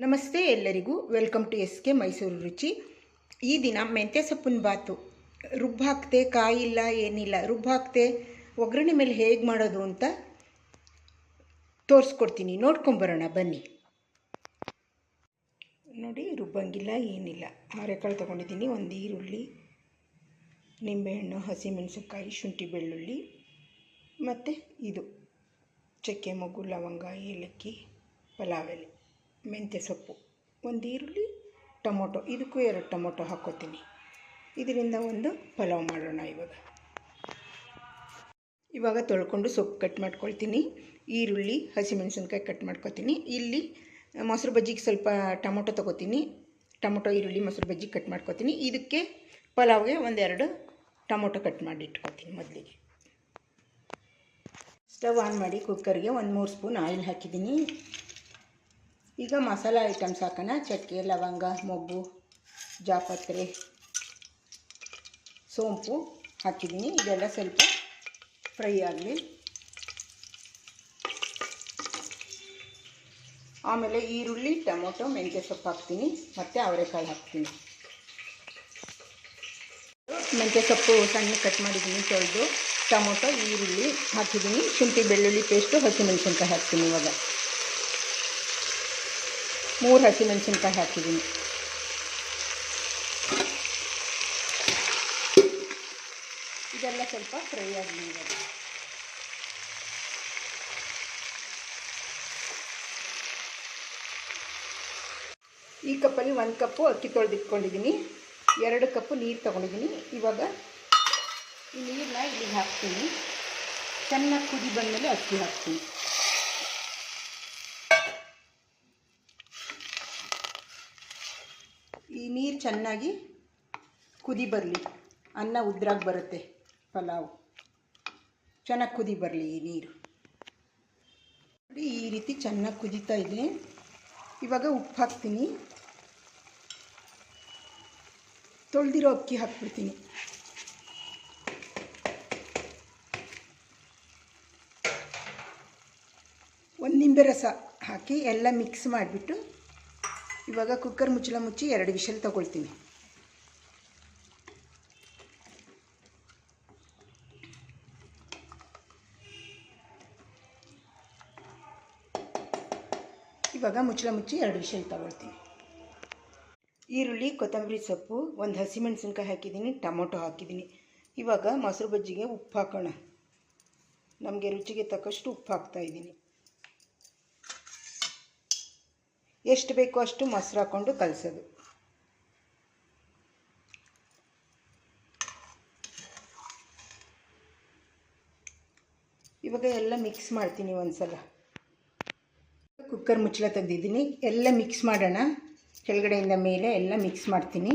ನಮಸ್ತೆ ಎಲ್ಲರಿಗೂ. Welcome to S K Mysore Ruchi. ಈ ದಿನ ಮೆಂತ್ಯ ಸೊಪ್ಪಿನ ಬಾತು. ರುಬ್ಬು ಹಾಕ್ತೆ ಕಾಯಿಲ್ಲ, ಏನಿಲ್ಲ. ರುಬ್ಬು ಹಾಕ್ತೆ ಒಗ್ಗರಣೆ ಮೇಲೆ ಹೇಗೆ ಮಾಡೋದು ಅಂತ ತೋರಿಸ್ಕೊಡ್ತೀನಿ. ನೋಡ್ಕೊಂಬರೋಣ, ಬನ್ನಿ. ನೋಡಿ ರುಬ್ಬಂಗಿಲ್ಲ ಏನಿಲ್ಲ. ಅವರೆಕಾಳು ತೊಗೊಂಡಿದ್ದೀನಿ. ಒಂದು ಈರುಳ್ಳಿ, ನಿಂಬೆಹಣ್ಣು, ಹಸಿಮೆಣಸಿನ್ಕಾಯಿ, ಶುಂಠಿ ಬೆಳ್ಳುಳ್ಳಿ, ಮತ್ತು ಇದು. ಚಕ್ಕೆ, ಮೊಗ್ಗು, ಲವಂಗ, ಏಲಕ್ಕಿ, ಪಲಾವ್ ಮೆಂತ್ಯ ಸೊಪ್ಪು, ಒಂದು ಈರುಳ್ಳಿ, ಟೊಮೊಟೊ, ಇದಕ್ಕೂ ಎರಡು ಟೊಮೊಟೊ ಹಾಕ್ಕೋತೀನಿ. ಇದರಿಂದ ಒಂದು ಪಲಾವ್ ಮಾಡೋಣ ಇವಾಗ. ಇವಾಗ ತೊಳ್ಕೊಂಡು ಸೊಪ್ಪು ಕಟ್ ಮಾಡ್ಕೊಳ್ತೀನಿ. ಈರುಳ್ಳಿ, ಹಸಿಮೆಣಸಿನ್ಕಾಯಿ ಕಟ್ ಮಾಡ್ಕೊತೀನಿ. ಇಲ್ಲಿ ಮೊಸರು ಬಜ್ಜಿಗೆ ಸ್ವಲ್ಪ ಟೊಮೊಟೊ ತೊಗೋತೀನಿ. ಟೊಮೊಟೊ, ಈರುಳ್ಳಿ, ಮೊಸರು ಬಜ್ಜಿ ಕಟ್ ಮಾಡ್ಕೊತೀನಿ. ಇದಕ್ಕೆ ಪಲಾವ್ಗೆ ಒಂದೆರಡು ಟೊಮೊಟೊ ಕಟ್ ಮಾಡಿ ಇಟ್ಕೊತೀನಿ ಮೊದಲಿಗೆ. ಸ್ಟವ್ ಆನ್ ಮಾಡಿ ಕುಕ್ಕರ್ಗೆ ಒಂದು ಮೂರು ಸ್ಪೂನ್ ಆಯಿಲ್ ಹಾಕಿದ್ದೀನಿ. ಈಗ ಮಸಾಲ ಐಟಮ್ಸ್ ಹಾಕೋಣ. ಚಕ್ಕೆ ಲವಂಗ, ಮೊಗ್ಗು, ಜಾಪತ್ರೆ, ಸೋಂಪು ಹಾಕಿದ್ದೀನಿ. ಇದೆಲ್ಲ ಸ್ವಲ್ಪ ಫ್ರೈ ಆಗಲಿ. ಆಮೇಲೆ ಈರುಳ್ಳಿ, ಟೊಮೊಟೊ, ಮೆಂತ್ಯ ಸೊಪ್ಪು ಹಾಕ್ತೀನಿ. ಮತ್ತು ಅವರೆಕಾಳು ಹಾಕ್ತೀನಿ. ಮೆಂತ್ಯ ಸೊಪ್ಪು ಸಣ್ಣ ಕಟ್ ಮಾಡಿದ್ದೀನಿ ತೊಳೆದು. ಟೊಮೊಟೊ, ಈರುಳ್ಳಿ ಹಾಕಿದ್ದೀನಿ. ಶುಂಠಿ, ಬೆಳ್ಳುಳ್ಳಿ ಪೇಸ್ಟು ಹಸಿಮೆಣಸಿನ್ಕಾಯಿ ಹಾಕ್ತೀನಿ ಇವಾಗ. ಮೂರು ಹಸಿಮೆಣಸಿನ್ಕಾಯಿ ಹಾಕಿದ್ದೀನಿ ಇದೆಲ್ಲ ಸ್ವಲ್ಪ ಫ್ರೈ ಇವಾಗ ಈ ಕಪ್ಪಲ್ಲಿ ಒಂದು ಕಪ್ಪು ಅಕ್ಕಿ ತೊಳೆದಿಟ್ಕೊಂಡಿದ್ದೀನಿ ಎರಡು ಕಪ್ಪು ನೀರು ತೊಗೊಂಡಿದ್ದೀನಿ ಇವಾಗ ಈ ನೀರನ್ನ ಇಲ್ಲಿ ಹಾಕ್ತೀನಿ. ಚೆನ್ನಾಗಿ ಕುದಿ ಬಂದಮೇಲೆ ಅಕ್ಕಿ ಹಾಕ್ತೀನಿ. ನೀರು ಚೆನ್ನಾಗಿ ಕುದಿ ಬರಲಿ. ಅನ್ನ ಉದ್ರಾಗಿ ಬರುತ್ತೆ, ಪಲಾವ್. ಚೆನ್ನಾಗಿ ಕುದಿ ಬರಲಿ ಈ ನೀರು. ನೋಡಿ, ಈ ರೀತಿ ಚೆನ್ನಾಗಿ ಕುದೀತಾ ಇದೆ ಇವಾಗ ಉಪ್ಪು ಹಾಕ್ತೀನಿ. ತೊಳೆದಿರೋ ಅಕ್ಕಿ ಹಾಕ್ಬಿಡ್ತೀನಿ. ಒಂದು ನಿಂಬೆ ರಸ ಹಾಕಿ ಎಲ್ಲ ಮಿಕ್ಸ್ ಮಾಡಿಬಿಟ್ಟು ಇವಾಗ ಕುಕ್ಕರ್ ಮುಚ್ಚಳ ಮುಚ್ಚಿ ಎರಡು ವಿಷಲ್ ತಗೊಳ್ತೀನಿ. ಇವಾಗ ಮುಚ್ಚಳ ಮುಚ್ಚಿ ಎರಡು ವಿಷಲ್ ತಗೊಳ್ತೀನಿ. ಈರುಳ್ಳಿ, ಕೊತ್ತಂಬರಿ ಸೊಪ್ಪು, ಒಂದು ಹಸಿಮೆಣಸಿನ್ಕಾಯಿ ಹಾಕಿದ್ದೀನಿ, ಟೊಮೊಟೊ ಹಾಕಿದ್ದೀನಿ. ಇವಾಗ ಮೊಸರು ಬಜ್ಜಿಗೆ ಉಪ್ಪು ಹಾಕೋಣ. ನಮಗೆ ರುಚಿಗೆ ತಕ್ಕಷ್ಟು ಉಪ್ಪು ಹಾಕ್ತಾಯಿದ್ದೀನಿ ಎಷ್ಟು ಬೇಕೋ ಅಷ್ಟು ಮೊಸರು ಹಾಕ್ಕೊಂಡು ಕಲಸೋದು. ಇವಾಗ ಎಲ್ಲ ಮಿಕ್ಸ್ ಮಾಡ್ತೀನಿ ಒಂದ್ಸಲ. ಕುಕ್ಕರ್ ಮುಚ್ಚಳ ತೆಗೆದಿದ್ದೀನಿ. ಎಲ್ಲ ಮಿಕ್ಸ್ ಮಾಡೋಣ. ಕೆಳಗಡೆಯಿಂದ ಮೇಲೆ ಎಲ್ಲ ಮಿಕ್ಸ್ ಮಾಡ್ತೀನಿ.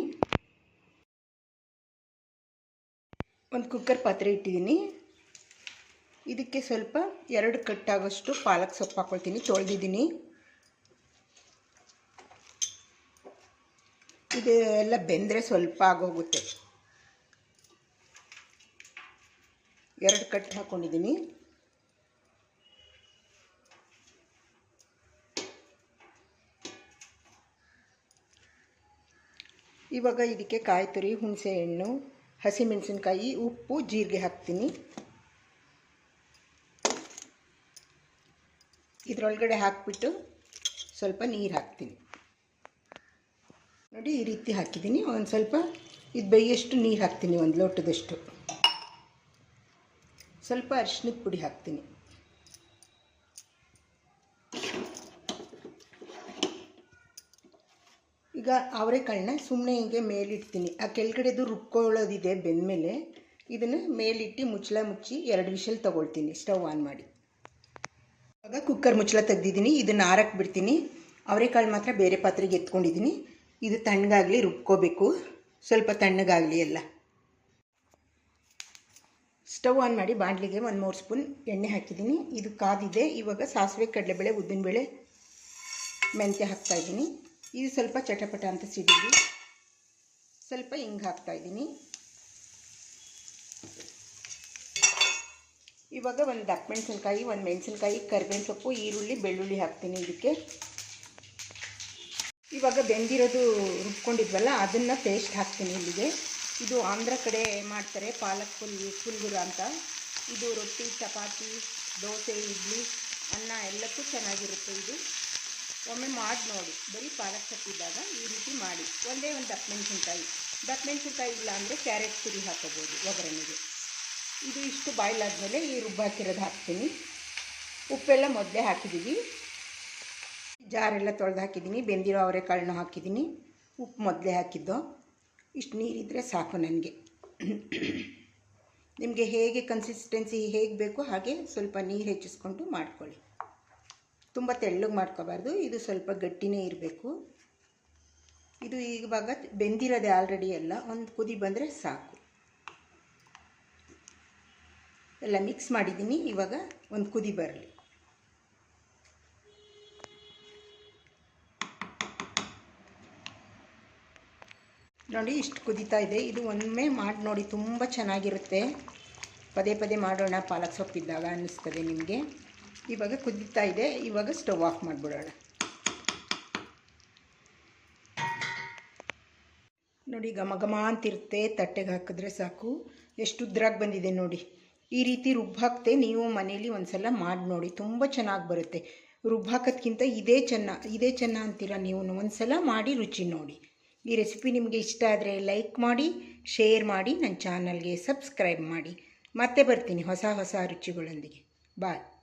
ಒಂದು ಕುಕ್ಕರ್ ಪಾತ್ರೆ ಇಟ್ಟಿದ್ದೀನಿ. ಇದಕ್ಕೆ ಸ್ವಲ್ಪ ಎರಡು ಕಟ್ಟಾಗೋಷ್ಟು ಪಾಲಕ್ ಸೊಪ್ಪು ಹಾಕ್ಕೊಳ್ತೀನಿ ತೊಳೆದಿದ್ದೀನಿ. ಇದು ಎಲ್ಲ ಬೆಂದರೆ ಸ್ವಲ್ಪ ಆಗೋಗುತ್ತೆ. ಎರಡು ಕಟ್ ಹಾಕ್ಕೊಂಡಿದ್ದೀನಿ ಇವಾಗ ಇದಕ್ಕೆ ಕಾಯಿ ತುರಿ ಹುಣಸೆ ಹಣ್ಣು ಹಸಿಮೆಣಸಿನ್ಕಾಯಿ, ಉಪ್ಪು, ಜೀರಿಗೆ ಹಾಕ್ತೀನಿ. ಇದರೊಳಗಡೆ ಹಾಕಿಬಿಟ್ಟು ಸ್ವಲ್ಪ ನೀರು ಹಾಕ್ತೀನಿ. ನೋಡಿ ಈ ರೀತಿ ಹಾಕಿದ್ದೀನಿ. ಒಂದು ಸ್ವಲ್ಪ ಇದು ಬೇಯಷ್ಟು ನೀರು ಹಾಕ್ತೀನಿ, ಒಂದು ಲೋಟದಷ್ಟು. ಸ್ವಲ್ಪ ಅರಿಶಿನದ ಪುಡಿ ಹಾಕ್ತೀನಿ. ಈಗ ಅವರೆಕಾಳನ್ನ ಸುಮ್ಮನೆ ಹಿಂಗೆ ಮೇಲಿಡ್ತೀನಿ. ಆ ಕೆಳಗಡೆದು ರುಬ್ಕೊಳ್ಳೋದಿದೆ ಬೆಂದಮೇಲೆ ಇದನ್ನು ಮೇಲಿಟ್ಟು ಮುಚ್ಚಳ ಮುಚ್ಚಿ ಎರಡು ವಿಷಲ್ ತೊಗೊಳ್ತೀನಿ, ಸ್ಟವ್ ಆನ್ ಮಾಡಿ. ಆಗ ಕುಕ್ಕರ್ ಮುಚ್ಚಳ ತೆಗ್ದಿದ್ದೀನಿ. ಇದನ್ನು ಆರಕ್ಕೆ ಬಿಡ್ತೀನಿ. ಅವರೆಕಾಳು ಮಾತ್ರ ಬೇರೆ ಪಾತ್ರೆಗೆ ಎತ್ಕೊಂಡಿದ್ದೀನಿ. ಇದು ತಣ್ಣಗಾಗಲಿ ರುಬ್ಕೋಬೇಕು. ಸ್ವಲ್ಪ ತಣ್ಣಗಾಗಲಿ ಎಲ್ಲ. ಸ್ಟವ್ ಆನ್ ಮಾಡಿ ಬಾಣಲಿಗೆ ಒಂದು ಮೂರು ಸ್ಪೂನ್ ಎಣ್ಣೆ ಹಾಕಿದ್ದೀನಿ. ಇದು ಕಾದಿದೆ. ಇವಾಗ ಸಾಸಿವೆ, ಕಡಲೆಬೇಳೆ, ಉದ್ದಿನಬೇಳೆ ಮೆಂತ್ಯ ಹಾಕ್ತಾಯಿದ್ದೀನಿ ಇದು ಸ್ವಲ್ಪ ಚಟಪಟ ಅಂತ ಸಿಡಿಲಿ ಸ್ವಲ್ಪ ಹಿಂಗೆ ಹಾಕ್ತಾಯಿದ್ದೀನಿ ಇವಾಗ ಒಂದು ದಪ್ಪ ಮೆಣಸಿನ್ಕಾಯಿ ಒಂದು ಮೆಣಸಿನ್ಕಾಯಿ, ಕರಿಬೇವಿನ ಸೊಪ್ಪು, ಈರುಳ್ಳಿ, ಬೆಳ್ಳುಳ್ಳಿ ಹಾಕ್ತೀನಿ ಇದಕ್ಕೆ. ಇವಾಗ ಬೆಂದಿರೋದು ರುಬ್ಕೊಂಡಿದ್ವಲ್ಲ, ಅದನ್ನು ಪೇಸ್ಟ್ ಹಾಕ್ತೀನಿ ಇಲ್ಲಿಗೆ. ಇದು ಆಂಧ್ರ ಕಡೆ ಮಾಡ್ತಾರೆ, ಪಾಲಕ್ ಫುಲ್, ಫುಲ್ಗುರು ಅಂತ. ಇದು ರೊಟ್ಟಿ, ಚಪಾತಿ, ದೋಸೆ, ಇಡ್ಲಿ, ಅನ್ನ ಎಲ್ಲಕ್ಕೂ ಚೆನ್ನಾಗಿರುತ್ತೆ ಇದು. ಒಮ್ಮೆ ಮಾಡಿ ನೋಡಿ. ಬರೀ ಪಾಲಕ್ ಸೊಪ್ಪಿದ್ದಾಗ ಈ ರೀತಿ ಮಾಡಿ. ಒಂದೇ ಒಂದು ದಪ್ಪ ಮೆಣಸಿನ್ಕಾಯಿ ದಪ್ಪ ಮೆಣಸಿನ್ಕಾಯಿ ಇಲ್ಲ ಅಂದರೆ ಕ್ಯಾರೆಟ್ ತುರಿ ಹಾಕೋಬೋದು ಒಗ್ಗರಣೆಗೆ. ಇದು ಇಷ್ಟು ಬಾಯ್ಲಾದಮೇಲೆ ಈ ರುಬ್ಬಾಕಿರೋದು ಹಾಕ್ತೀನಿ. ಉಪ್ಪೆಲ್ಲ ಮೊದಲೇ ಹಾಕಿದ್ದೀವಿ. ಜಾರೆಲ್ಲ ತೊಳೆದು ಹಾಕಿದ್ದೀನಿ ಬೆಂದಿರೋ ಅವರೆಕಾಳನ್ನ ಹಾಕಿದ್ದೀನಿ, ಉಪ್ಪು ಮೊದಲೇ ಹಾಕಿದ್ದು. ಇಷ್ಟು ನೀರಿದ್ದರೆ ಸಾಕು ನನಗೆ. ನಿಮಗೆ ಹೇಗೆ ಕನ್ಸಿಸ್ಟೆನ್ಸಿ ಹೇಗೆ ಬೇಕೋ ಹಾಗೆ ಸ್ವಲ್ಪ ನೀರು ಹೆಚ್ಚಿಸ್ಕೊಂಡು ಮಾಡ್ಕೊಳ್ಳಿ. ತುಂಬ ತೆಳ್ಳಗೆ ಮಾಡ್ಕೋಬಾರ್ದು, ಇದು ಸ್ವಲ್ಪ ಗಟ್ಟಿನೇ ಇರಬೇಕು. ಇದು ಇವಾಗ ಬೆಂದಿರೋದೆ ಆಲ್ರೆಡಿ ಎಲ್ಲ ಒಂದು ಕುದಿ ಬಂದರೆ ಸಾಕು. ಎಲ್ಲ ಮಿಕ್ಸ್ ಮಾಡಿದ್ದೀನಿ, ಇವಾಗ ಒಂದು ಕುದಿ ಬರಲಿ. ನೋಡಿ, ಇಷ್ಟು ಕುದೀತಾ ಇದೆ. ಇದು ಒಮ್ಮೆ ಮಾಡಿ ನೋಡಿ, ತುಂಬ ಚೆನ್ನಾಗಿರುತ್ತೆ. ಪದೇ ಪದೇ ಮಾಡೋಣ, ಪಾಲಕ್ ಸೊಪ್ಪಿದ್ದಾಗ ಅನ್ನಿಸ್ತದೆ ನಿಮಗೆ. ಇವಾಗ ಕುದೀತಾ ಇದೆ. ಇವಾಗ ಸ್ಟವ್ ಆಫ್ ಮಾಡಿಬಿಡೋಣ. ನೋಡಿ, ಘಮ ಘಮ ಅಂತಿರುತ್ತೆ. ತಟ್ಟೆಗೆ ಹಾಕಿದ್ರೆ ಸಾಕು. ಎಷ್ಟು ಉದ್ರಾಗಿ ಬಂದಿದೆ ನೋಡಿ. ಈ ರೀತಿ ರುಬ್ಬಾಕ್ತೆ ನೀವು ಮನೇಲಿ ಒಂದು ಸಲ ಮಾಡಿ ನೋಡಿ. ತುಂಬ ಚೆನ್ನಾಗಿ ಬರುತ್ತೆ. ರುಬ್ಬಾಕೋದ್ಕಿಂತ ಇದೇ ಚೆನ್ನ ಇದೇ ಚೆನ್ನ ಅಂತೀರ ನೀವು. ಒಂದು ಸಲ ಮಾಡಿ ರುಚಿ ನೋಡಿ. ಈ ರೆಸಿಪಿ ನಿಮಗೆ ಇಷ್ಟ ಆದರೆ ಲೈಕ್ ಮಾಡಿ, ಶೇರ್ ಮಾಡಿ ನನ್ನ ಚಾನಲ್ಗೆ ಸಬ್ಸ್ಕ್ರೈಬ್ ಮಾಡಿ. ಮತ್ತೆ ಬರ್ತೀನಿ ಹೊಸ ಹೊಸ ರುಚಿಗಳೊಂದಿಗೆ. ಬಾಯ್.